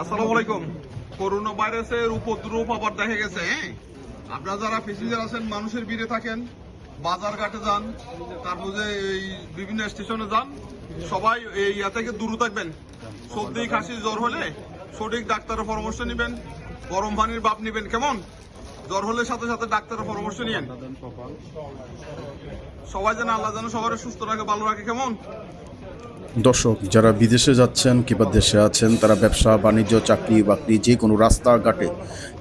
আসসালামু আলাইকুম। করোনা ভাইরাসের উপদ্রব দেখা গেছে হ্যাঁ? আপনারা যারা প্যাসেঞ্জার আছেন, মানুষের ভিড়ে থাকেন, বাজার ঘাটে যান, তারপর এই বিভিন্ন স্টেশনে যান, সবাই এই থেকে দূরে থাকবেন। সর্দি, কাশি, জ্বর হলে সঠিক ডাক্তারের পরামর্শ নেবেন, গরম পানির বাপ নেবেন, কেমন? জ্বর হলে সাথে সাথে ডাক্তারের পরামর্শ নিয়েন। সবাই যেন আল্লাহ যেন সবার সুস্থ রাখে, ভালো রাখে, কেমন? দর্শক, যারা বিদেশে যাচ্ছেন কিংবা দেশে আছেন, তারা ব্যবসা, বাণিজ্য, চাকরি বাকরি যে কোনো রাস্তাঘাটে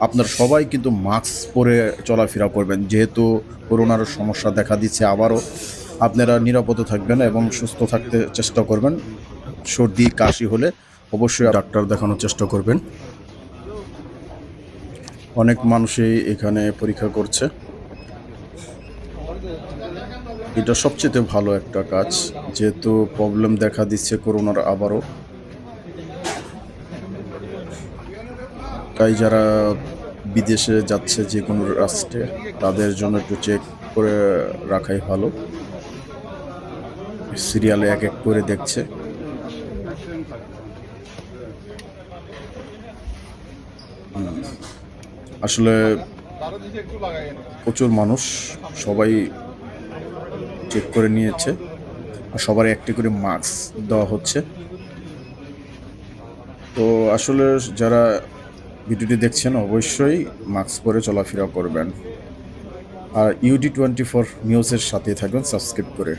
আপনার সবাই কিন্তু মাস্ক পরে চলাফেরা করবেন। যেহেতু করোনার সমস্যা দেখা দিচ্ছে আবারও, আপনারা নিরাপদে থাকবেন এবং সুস্থ থাকতে চেষ্টা করবেন। সর্দি, কাশি হলে অবশ্যই ডাক্তার দেখানোর চেষ্টা করবেন। অনেক মানুষই এখানে পরীক্ষা করছে। এটা সবচেয়ে ভালো একটা কাজ, যেহেতু প্রবলেম দেখা দিচ্ছে করোনার আবারও। তাই যারা বিদেশে যাচ্ছে যে কোনো রাষ্ট্রে, তাদের জন্য একটু চেক করে রাখাই ভালো। সিরিয়ালে এক এক করে দেখছে। আসলে প্রচুর মানুষ, সবাই চেক করে নিয়েছে আর সবার একটি করে মাস্ক দেওয়া হচ্ছে। তো আসলে যারা ভিডিওটি দেখছেন, অবশ্যই মাস্ক পরে চলাফেরা করবেন। আর ইউডি টোয়েন্টি ফোর নিউজের সাথে থাকবেন সাবস্ক্রাইব করে।